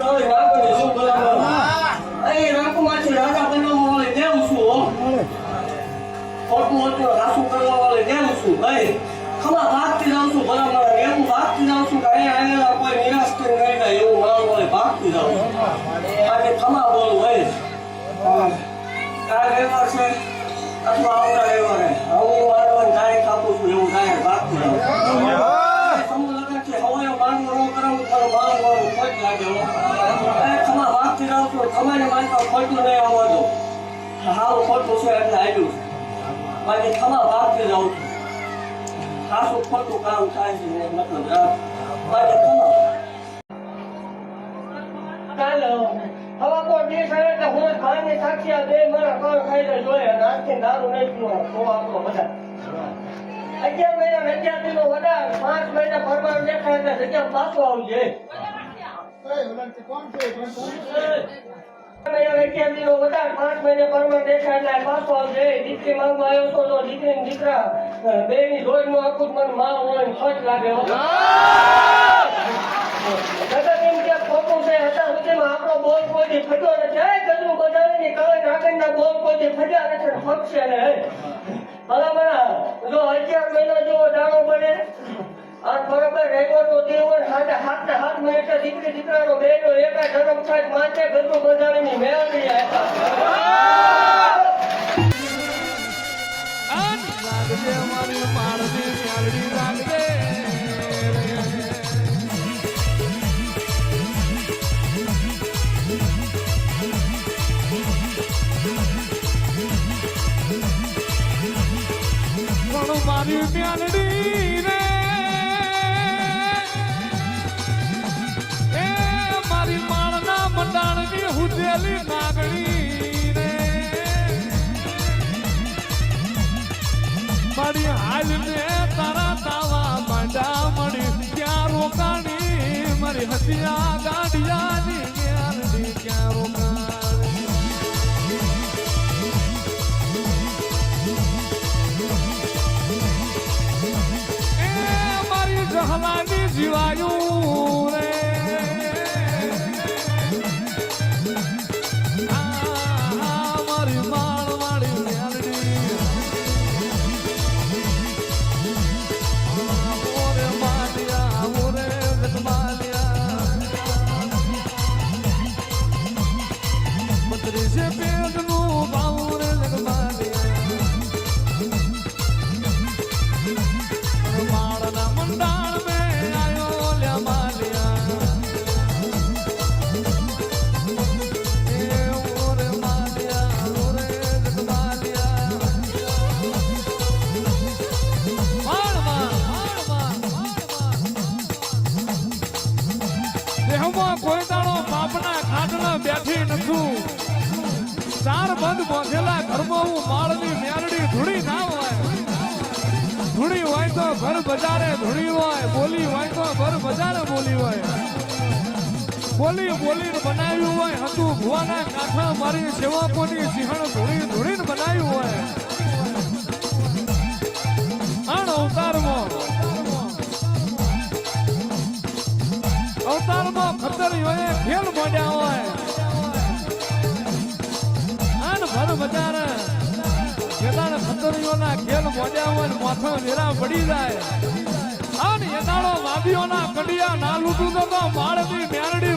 તળે રાખણી શું બોલાવવાનું અહીં રાખમાંથી રાજા બનવા વાળે કેમ છું હો ખોટું હતું રાસુ કરવા વાળે કેમ છું ભાઈ ખમા ભાગતી જાઉં છું ભલા મારા એવું ભાગતી જાઉં છું કે અહીંયા આવેલા કોઈ નિરાશ કરી નહીં જાય એવું મારા વાળે ભાગતી જાઉં છું આજે ખમા બોલું ભાઈ કાંઈ વ્યવહાર છે અથવા આવતા વ્યવહાર છે હું મારવાની તારીખ આપું છું એવું થાય ભાગતી જાઉં સમૂહ લગ્નથી હવાયો માંગવો ન કરાવું પણ માંગવાનું ખોટ લાગે હો. એ ખમા ખમાને માનતા ખોટું નહીં આવવા દો હાવ ખોટું છે એટલે આવ્યું છે બાકી ખમા ભાગતી જાઉં છું. ખાસું ખોટું કામ થાય છે મતલબ. બાકી ખમા. ચાલો. પર દેશ આવે હું ખાને સાક્ષી આ બે મારા કોણ ખાઈ જોઈએ અને દારૂ નહીં પીવો તો આપણો બધા. અગિયાર મહિના વિદ્યાર્થીનો વધારે, પાંચ મહિના ફરવાનું દેખાય એટલે જગ્યા પાછો આવજે. દીકરી ને બે ની નું બોલ કોઈથી ફટ્યો નથી હે ગજરું બજાવીને કાળે નાગણના બોલ કોઈથી ફટ્યા ને ફટશે ને હે ભલામણા જો અગિયાર મહિના જેવો દાણો બને આ બરાબર રહેવો તો દેવો હાથે હાથે હાથ હાથ મિનિટે દીકરી દીકરાનો બેનો એકા ધર્મ સાહેબ માથે ગજરું બજાવીને મેળવી આપ્યા મારી મ્યાલડી હાલ ને તારા તાવા મળી ક્યાં રોકાણી મારી હતિયા ગાડિયાની જહલાની જીવાયું બેઠી નથું. ચાર બંધ બાંધેલા ઘરમાં હું માળની મેરડી ધૂળી ના હોય. ધૂળી હોય તો ઘર બજારે ધૂળી હોય, બોલી હોય તો ઘર બજારે બોલી હોય. બોલી બોલીને બનાવ્યું હોય, હતું ભુવાના કાંઠા મારી સેવકોની સિંહણ ધૂળી ધૂળીને બનાવ્યું હોય. આણ અવતારમાં. અવતારમાં ખતરીઓએ ખેલ મોડ્યા હોય. ભર બજાર ખેદાણ ખતરીઓના ખેલ ને માથા વેરા પડી જાય. આન એનાળો વાદીઓના કડિયા ના લૂટું તો માળની માળની